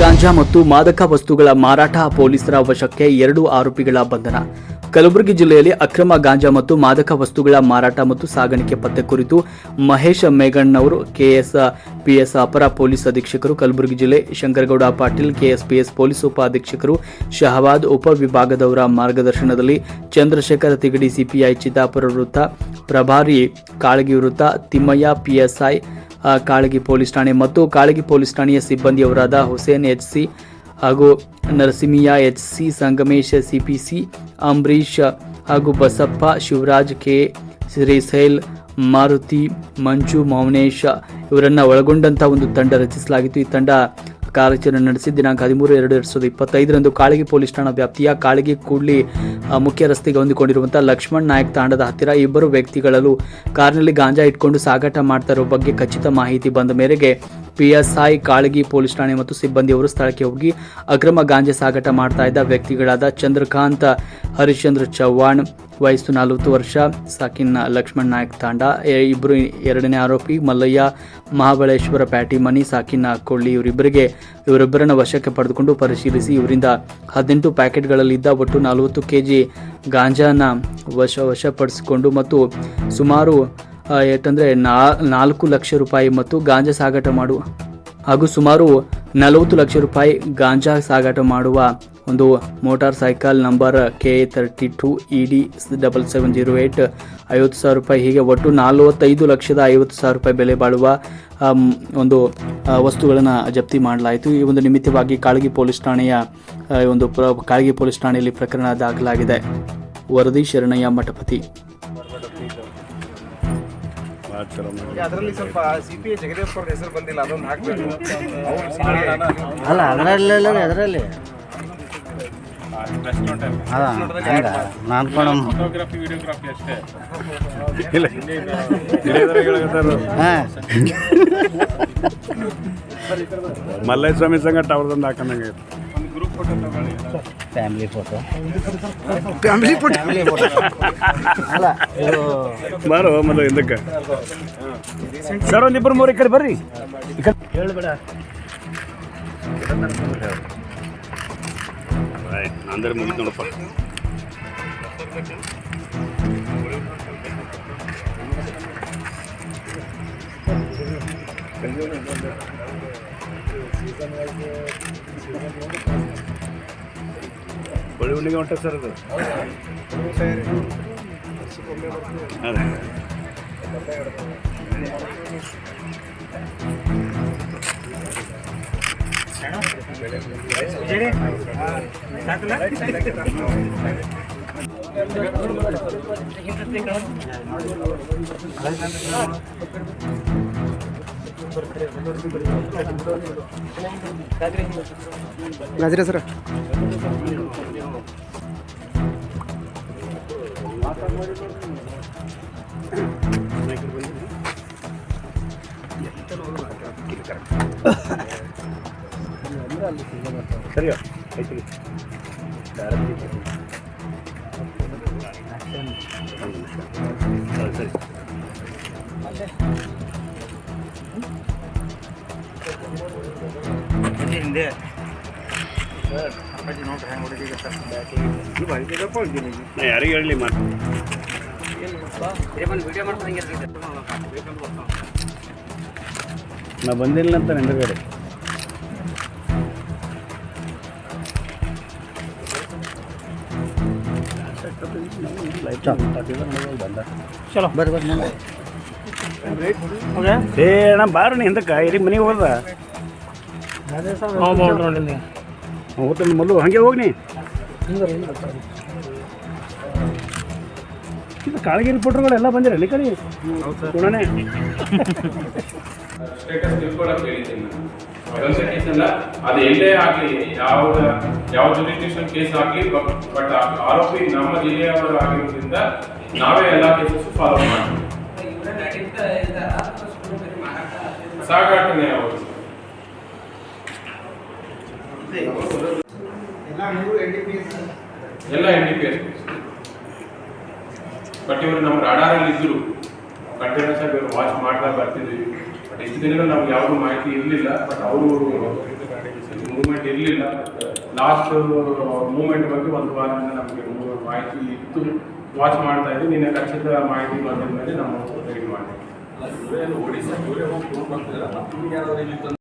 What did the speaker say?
ಗಾಂಜಾ ಮತ್ತು ಮಾದಕ ವಸ್ತುಗಳ ಮಾರಾಟ ಪೊಲೀಸರ ವಶಕ್ಕೆ ಎರಡು ಆರೋಪಿಗಳ ಬಂಧನ. ಕಲಬುರಗಿ ಜಿಲ್ಲೆಯಲ್ಲಿ ಅಕ್ರಮ ಗಾಂಜಾ ಮತ್ತು ಮಾದಕ ವಸ್ತುಗಳ ಮಾರಾಟ ಮತ್ತು ಸಾಗಾಣಿಕೆ ಪತ್ತೆ ಕುರಿತು ಮಹೇಶ್ ಮೇಗಣ್ಣವರು ಕೆಎಸ್, ಪಿಎಸ್ ಅಪರ ಪೊಲೀಸ್ ಅಧೀಕ್ಷಕರು, ಕಲಬುರಗಿ ಜಿಲ್ಲೆ ಶಂಕರಗೌಡ ಪಾಟೀಲ್ ಕೆಎಸ್ಪಿಎಸ್ ಪೊಲೀಸ್ ಉಪ ಅಧೀಕ್ಷಕರು, ಶಹಬಾದ್ ಉಪವಿಭಾಗದವರ ಮಾರ್ಗದರ್ಶನದಲ್ಲಿ ಚಂದ್ರಶೇಖರ ತಿಗಡಿ, ಸಿಪಿಐ ಚಿತ್ತಾಪುರ ವೃತ್ತ, ಪ್ರಭಾರಿ ಕಾಳಗಿ ವೃತ್ತ, ತಿಮ್ಮಯ್ಯ, ಪಿಎಸ್ಐ ಕಾಳಗಿ ಪೊಲೀಸ್ ಠಾಣೆ ಮತ್ತು ಕಾಳಗಿ ಪೊಲೀಸ್ ಠಾಣೆಯ ಸಿಬ್ಬಂದಿಯವರಾದ ಹುಸೇನ್ ಎಚ್ ಸಿ ಹಾಗೂ Narasimhaiah H C, Sangamesh CPC Ambareesh ಹಾಗೂ ಬಸಪ್ಪ, ಶಿವರಾಜ್ ಕೆ ಶ್ರೀಶೈಲ್ ಮಾರುತಿ, ಮಂಜು, ಮೌನೇಶ ಇವರನ್ನು ಒಳಗೊಂಡಂಥ ಒಂದು ತಂಡ ರಚಿಸಲಾಗಿತ್ತು. ಈ ತಂಡ ಕಾರ್ಯಾಚರಣೆ ನಡೆಸಿ ದಿನಾಂಕ ಹದಿಮೂರು ಎರಡು ಎರಡು ಸಾವಿರದ ಇಪ್ಪತ್ತೈದರಂದು ಕಾಳಗಿ ಪೊಲೀಸ್ ಠಾಣಾ ವ್ಯಾಪ್ತಿಯ ಕಾಳಗಿ ಕೂಡ್ಲಿ ಮುಖ್ಯ ರಸ್ತೆಗೆ ಹೊಂದಿಕೊಂಡಿರುವಂತಹ ಲಕ್ಷ್ಮಣ್ ನಾಯಕ್ ತಾಂಡದ ಹತ್ತಿರ ಇಬ್ಬರು ವ್ಯಕ್ತಿಗಳಲ್ಲೂ ಕಾರ್ನಲ್ಲಿ ಗಾಂಜಾ ಇಟ್ಕೊಂಡು ಸಾಗಾಟ ಮಾಡ್ತಾ ಬಗ್ಗೆ ಖಚಿತ ಮಾಹಿತಿ ಬಂದ ಮೇರೆಗೆ ಪಿಎಸ್ಐ, ಕಾಳಗಿ ಪೊಲೀಸ್ ಠಾಣೆ ಮತ್ತು ಸಿಬ್ಬಂದಿಯವರು ಸ್ಥಳಕ್ಕೆ ಹೋಗಿ ಅಕ್ರಮ ಗಾಂಜಾ ಸಾಗಾಟ ಮಾಡ್ತಾ ಇದ್ದ ವ್ಯಕ್ತಿಗಳಾದ ಚಂದ್ರಕಾಂತ್, ಹರಿಶ್ಚಂದ್ರ ಚವ್ಹಾಣ್, ವಯಸ್ಸು ನಲವತ್ತು ವರ್ಷ, ಸಾಕಿನ್ ಲಕ್ಷ್ಮಣ್ ನಾಯಕ್ ತಾಂಡ ಇಬ್ಬರು ಎರಡನೇ ಆರೋಪಿ ಮಲ್ಲಯ್ಯ, ಮಹಾಬಳೇಶ್ವರ ಪ್ಯಾಟಿ ಮನಿ, ಸಾಕಿನ ಕೊಳ್ಳಿ ಇವರಿಬ್ಬರಿಗೆ ಇವರಿಬ್ಬರನ್ನ ವಶಕ್ಕೆ ಪಡೆದುಕೊಂಡು ಪರಿಶೀಲಿಸಿ ಇವರಿಂದ ಹದಿನೆಂಟು ಪ್ಯಾಕೆಟ್ಗಳಲ್ಲಿದ್ದ ಒಟ್ಟು ನಲವತ್ತು ಕೆಜಿ ಗಾಂಜಾನ ವಶ ವಶಪಡಿಸಿಕೊಂಡು ಮತ್ತು ಸುಮಾರು ನಾ- ನಾಲ್ಕು ಲಕ್ಷ ರೂಪಾಯಿ ಮತ್ತು ಗಾಂಜಾ ಸಾಗಾಟ ಮಾಡುವ, ಹಾಗೂ ಸುಮಾರು ನಲವತ್ತು ಲಕ್ಷ ರೂಪಾಯಿ ಗಾಂಜಾ ಸಾಗಾಟ ಮಾಡುವ ಒಂದು motor cycle number K thirty two E D double seven zero eight ಐವತ್ತು ಸಾವಿರ ರೂಪಾಯಿ. ಹೀಗೆ ಒಟ್ಟು ನಲವತ್ತೈದು ಲಕ್ಷದ ಐವತ್ತು ಸಾವಿರ ರೂಪಾಯಿ ಬೆಲೆ ಬಾಳುವ ಒಂದು ವಸ್ತುಗಳನ್ನು ಜಪ್ತಿ ಮಾಡಲಾಯಿತು. ಈ ಒಂದು ನಿಮಿತ್ತವಾಗಿ ಕಾಳಗಿ ಪೊಲೀಸ್ ಠಾಣೆಯ ಒಂದು ಪ್ರ, ಕಾಳಗಿ ಪೊಲೀಸ್ ಠಾಣೆಯಲ್ಲಿ ಪ್ರಕರಣ ದಾಖಲಾಗಿದೆ. ವರದಿ ಶರಣಯ್ಯ ಮಠಪತಿ. ಅದರಲ್ಲಿ ಸ್ವಲ್ಪ ಸಿ ಪಿ ಐ ಜಗದೀಶ್ ಅವ್ರ ಹೆಸರು ಬಂದಿಲ್ಲ ಅದೊಂದು ಹಾಕ್ಬೇಕು. ಅವ್ರು CPI ಅಲ್ಲ ಅದರಲ್ಲಿ. ಅದರಲ್ಲಿ ನಾನು ಕೂಡ ಫೋಟೋಗ್ರಫಿ ವಿಡಿಯೋಗ್ರಫಿ ಅಷ್ಟೇ. ಇಲ್ಲ. ಇಳಿಯದ್ರ ಹೇಳಕತ್ತಾರ ಹಾಂ. ಮಲ್ಲಯ್ಯ ಸ್ವಾಮಿ ಸಂಗಟ ಅವ್ರದೊಂದು ಹಾಕೊಂಡಂಗೆ ಫ್ಯಾಮಿಲಿ ಫೋಟೋ ಫ್ಯಾಮಿಲಿ ಫೋಟೋ ಅಲ್ಲ ಇದು ಬಾರೋ ಮಲ್ಲ ಹಿಂದಕ್ಕೆ ಸರ್ ಒಂದು ಇಬ್ಬರು ಮೂರು ಈ ಕಡೆ ಬರ್ರಿ ಈ ಕಡೆ ಹೇಳ್ಬೇಡ ಅಂದ್ರೆ ಮುಗಿತು ನೋಡಪ್ಪ ಬಳಿ ಹುಣ್ಣಿಗೆ ಹೊಂಟ ಸರ್ ಅದು ಅದೇ ಗಜರೆ ಸರ್ ಸರಿಯೋ ಐತಿ ಸರಿ. ಹಿಂದೆ ನಾ ಯಾರಿಗೆ ಹೇಳಲಿ ಮತ್ತೆ ನಾ ಬಂದಿಲ್ಲ ಅಂತ ಹಿಂದಗಡೆ ಚಲೋ. ಬರ್ರಿ ಬರ್ರಿ ಮುಂದೆ ಏ ಅಣ್ಣ ಬಾರಣ ಹಿಂದಕ್ಕೆ ಇರಿ ಮನೆಗೆ ಹೋದ ಹೋಗ್ತಾನೆ ಮೊದಲು ಹಂಗೆ ಹೋಗ್ನಿ ಇದು ಕಾಳಗಿರಿ ರಿಪೋರ್ಟರ್ಗಳೆಲ್ಲ ಬಂದಿರ ಕಡೆ? ಕೊಡೋಣ ಸ್ಟೇಟಸ್ ಹೇಳಿದ್ದೀನಿ ಅದು ಎಲ್ಲೇ ಆಗಲಿ ಯಾವ ಯಾವ ಜುರಿಸ್ಟಿಕ್ಷನ್ ಕೇಸ್ ಆಗಲಿ ಬಟ್ ಆರೋಪಿ ನಮ್ಮ ಜಿಲ್ಲೆಯವರು ಆಗಿರೋದ್ರಿಂದ ನಾವೇ ಎಲ್ಲ ಕೇಸಸ್ ಫಾಲೋ ಮಾಡ್ತೀವಿ. ಸಾಗಾಟನೆ ಅವರು ಎಲ್ಲ N D P S but ಇವರು ನಮ್ಮ ರಾಡಾರಲ್ಲಿ ಇದ್ರು. ಕಂಟಿನ್ಯೂಸ್ ಆಗಿ ಇವರು ವಾಚ್ ಮಾಡ್ತಾ ಬರ್ತಿದ್ವಿ. ಬಟ್ ಇಷ್ಟು ದಿನಗಳು ನಮ್ಗೆ ಯಾವುದೂ ಮಾಹಿತಿ ಇರಲಿಲ್ಲ. ಬಟ್ ಅವರು ಮೂವ್ಮೆಂಟ್ ಇರಲಿಲ್ಲ. ಲಾಸ್ಟ್ ಮೂವ್ಮೆಂಟ್ ಬಗ್ಗೆ ಒಂದು ವಾರದಿಂದ ನಮಗೆ ಮಾಹಿತಿ ಇತ್ತು. ವಾಚ್ ಮಾಡ್ತಾ ಇದ್ದೀವಿ ನಿನ್ನೆ ಖಚಿತ ಮಾಹಿತಿ ಬಂದ ಮೇಲೆ ನಾವು ರೆಡಿ ಮಾಡಿದ್ವಿ